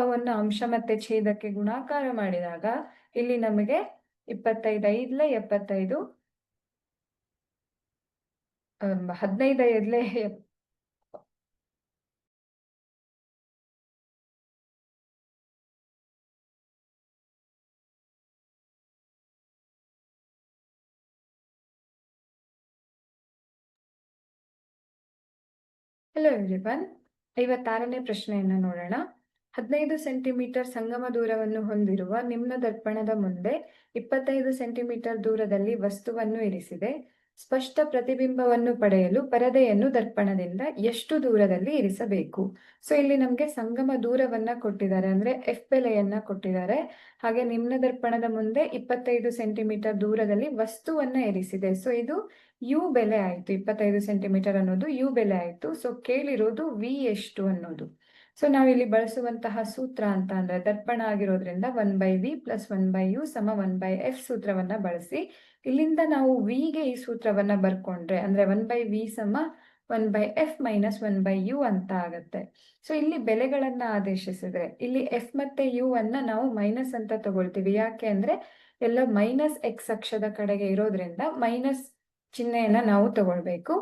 ಅವನ್ನು ಅಂಶ ಮತ್ತೆ ಛೇದಕ್ಕೆ ಗುಣಾಕಾರ ಮಾಡಿದಾಗ ಇಲ್ಲಿ ನಮಗೆ ಇಪ್ಪತ್ತೈದು ಐದ್ಲೆ ಎಪ್ಪತ್ತೈದು ಹದಿನೈದು ಐದ್ಲೆ ಹಲೋ ಎವ್ರಿವನ್ ಐವತ್ತಾರನೇ ಪ್ರಶ್ನೆಯನ್ನು ನೋಡೋಣ. ಹದಿನೈದು ಸೆಂಟಿಮೀಟರ್ ಸಂಗಮ ದೂರವನ್ನು ಹೊಂದಿರುವ ನಿಮ್ನ ದರ್ಪಣದ ಮುಂದೆ ಇಪ್ಪತ್ತೈದು ಸೆಂಟಿಮೀಟರ್ ದೂರದಲ್ಲಿ ವಸ್ತುವನ್ನು ಇರಿಸಿದೆ. ಸ್ಪಷ್ಟ ಪ್ರತಿಬಿಂಬವನ್ನು ಪಡೆಯಲು ಪರದೆಯನ್ನು ದರ್ಪಣದಿಂದ ಎಷ್ಟು ದೂರದಲ್ಲಿ ಇರಿಸಬೇಕು? ಸೊ ಇಲ್ಲಿ ನಮಗೆ ಸಂಗಮ ದೂರವನ್ನ ಕೊಟ್ಟಿದ್ದಾರೆ. ಅಂದ್ರೆ ಎಫ್ ಬೆಲೆಯನ್ನ ಕೊಟ್ಟಿದ್ದಾರೆ. ಹಾಗೆ ನಿಮ್ನ ದರ್ಪಣದ ಮುಂದೆ ಇಪ್ಪತ್ತೈದು ಸೆಂಟಿಮೀಟರ್ ದೂರದಲ್ಲಿ ವಸ್ತುವನ್ನ ಇರಿಸಿದೆ. ಸೊ ಇದು ಯು ಬೆಲೆ ಆಯ್ತು. ಇಪ್ಪತ್ತೈದು ಸೆಂಟಿಮೀಟರ್ ಅನ್ನೋದು ಯು ಬೆಲೆ ಆಯ್ತು. ಸೊ ಕೇಳಿರೋದು ವಿ ಎಷ್ಟು ಅನ್ನೋದು. ಸೊ ನಾವಿಲ್ಲಿ ಬಳಸುವಂತಹ ಸೂತ್ರ ಅಂತ ಅಂದ್ರೆ ದರ್ಪಣ ಆಗಿರೋದ್ರಿಂದ one by V plus one by U ಸಮ ಒನ್ ಬೈ ಎಫ್ ಸೂತ್ರವನ್ನ ಬಳಸಿ. ಇಲ್ಲಿಂದ ನಾವು ವಿಗೆ ಈ ಸೂತ್ರವನ್ನ ಬರ್ಕೊಂಡ್ರೆ ಅಂದ್ರೆ ಒನ್ ಬೈ ವಿ ಸಮ one by F minus one by U ಅಂತ ಆಗತ್ತೆ. ಸೊ ಇಲ್ಲಿ ಬೆಲೆಗಳನ್ನ ಆದೇಶಿಸಿದ್ರೆ ಇಲ್ಲಿ ಎಫ್ ಮತ್ತೆ ಯು ಅನ್ನ ನಾವು ಮೈನಸ್ ಅಂತ ತಗೊಳ್ತೀವಿ. ಯಾಕೆ ಅಂದ್ರೆ ಎಲ್ಲ ಮೈನಸ್ ಎಕ್ಸ್ ಅಕ್ಷದ ಕಡೆಗೆ ಇರೋದ್ರಿಂದ ಮೈನಸ್ ಚಿಹ್ನೆಯನ್ನ ನಾವು ತಗೊಳ್ಬೇಕು.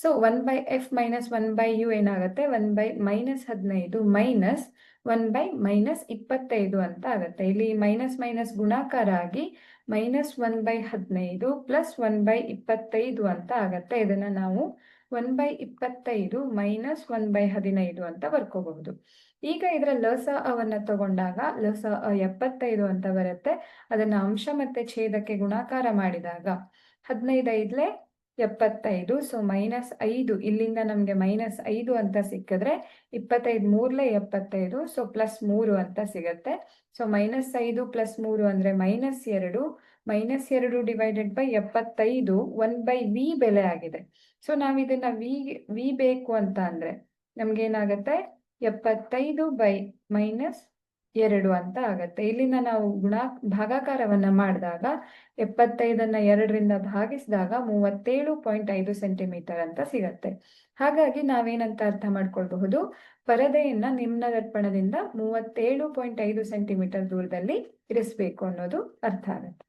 So one by F minus one by U ಏನಾಗುತ್ತೆ? ಒನ್ ಬೈ ಮೈನಸ್ ಹದಿನೈದು ಮೈನಸ್ ಒನ್ ಬೈ ಮೈನಸ್ ಇಪ್ಪತ್ತೈದು ಅಂತ ಆಗುತ್ತೆ. ಇಲ್ಲಿ ಮೈನಸ್ ಮೈನಸ್ ಗುಣಾಕಾರ ಆಗಿ ಮೈನಸ್ ಒನ್ ಬೈ ಹದಿನೈದು ಪ್ಲಸ್ ಒನ್ ಬೈ ಇಪ್ಪತ್ತೈದು ಅಂತ ಆಗತ್ತೆ. ಇದನ್ನ ನಾವು ಒನ್ ಬೈ ಇಪ್ಪತ್ತೈದು ಮೈನಸ್ ಒನ್ ಬೈ ಹದಿನೈದು ಅಂತ ಬರ್ಕೋಬಹುದು. ಈಗ ಇದರ ಲಸ ಅವನ್ನ ತಗೊಂಡಾಗ, ಲಸ ಎಪ್ಪತ್ತೈದು ಅಂತ ಬರುತ್ತೆ. ಅದನ್ನ ಅಂಶ ಮತ್ತೆ ಛೇದಕ್ಕೆ ಗುಣಾಕಾರ ಮಾಡಿದಾಗ ಹದಿನೈದು ಐದ್ಲೆ ಎಪ್ಪತ್ತೈದು ಸೊ ಮೈನಸ್ ಐದು, ಇಲ್ಲಿಂದ ನಮಗೆ ಮೈನಸ್ ಐದು ಅಂತ ಸಿಕ್ಕಿದ್ರೆ ಇಪ್ಪತ್ತೈದು ಮೂರ್ಲೆ ಎಪ್ಪತ್ತೈದು ಸೊ ಪ್ಲಸ್ ಮೂರು ಅಂತ ಸಿಗತ್ತೆ. ಸೊ ಮೈನಸ್ ಐದು ಪ್ಲಸ್ ಮೂರು ಅಂದ್ರೆ ಮೈನಸ್ ಎರಡು ಮೈನಸ್ ಎರಡು ಡಿವೈಡೆಡ್ ಬೈ ಎಪ್ಪತ್ತೈದು ಒನ್ ಬೈ ವಿ ಬೆಲೆ ಆಗಿದೆ. ಸೊ ನಾವು ಇದನ್ನ ವಿ ವಿ ಬೇಕು ಅಂತ ಅಂದ್ರೆ ನಮ್ಗೇನಾಗತ್ತೆ? ಎಪ್ಪತ್ತೈದು ಬೈ ಮೈನಸ್ ಎರಡು ಅಂತ ಆಗತ್ತೆ. ಇಲ್ಲಿಂದ ನಾವು ಗುಣ, ಭಾಗಾಕಾರವನ್ನ ಮಾಡಿದಾಗ ಎಪ್ಪತ್ತೈದನ್ನ ಎರಡರಿಂದ ಭಾಗಿಸಿದಾಗ ಮೂವತ್ತೇಳು ಪಾಯಿಂಟ್ ಐದು ಸೆಂಟಿಮೀಟರ್ ಅಂತ ಸಿಗತ್ತೆ. ಹಾಗಾಗಿ ನಾವೇನಂತ ಅರ್ಥ ಮಾಡ್ಕೊಳ್ಬಹುದು? ಪರದೆಯನ್ನ ನಿಮ್ನ ದರ್ಪಣದಿಂದ ಮೂವತ್ತೇಳು ಪಾಯಿಂಟ್ ಐದು ಸೆಂಟಿಮೀಟರ್ ದೂರದಲ್ಲಿ ಇರಿಸ್ಬೇಕು ಅನ್ನೋದು ಅರ್ಥ ಆಗತ್ತೆ.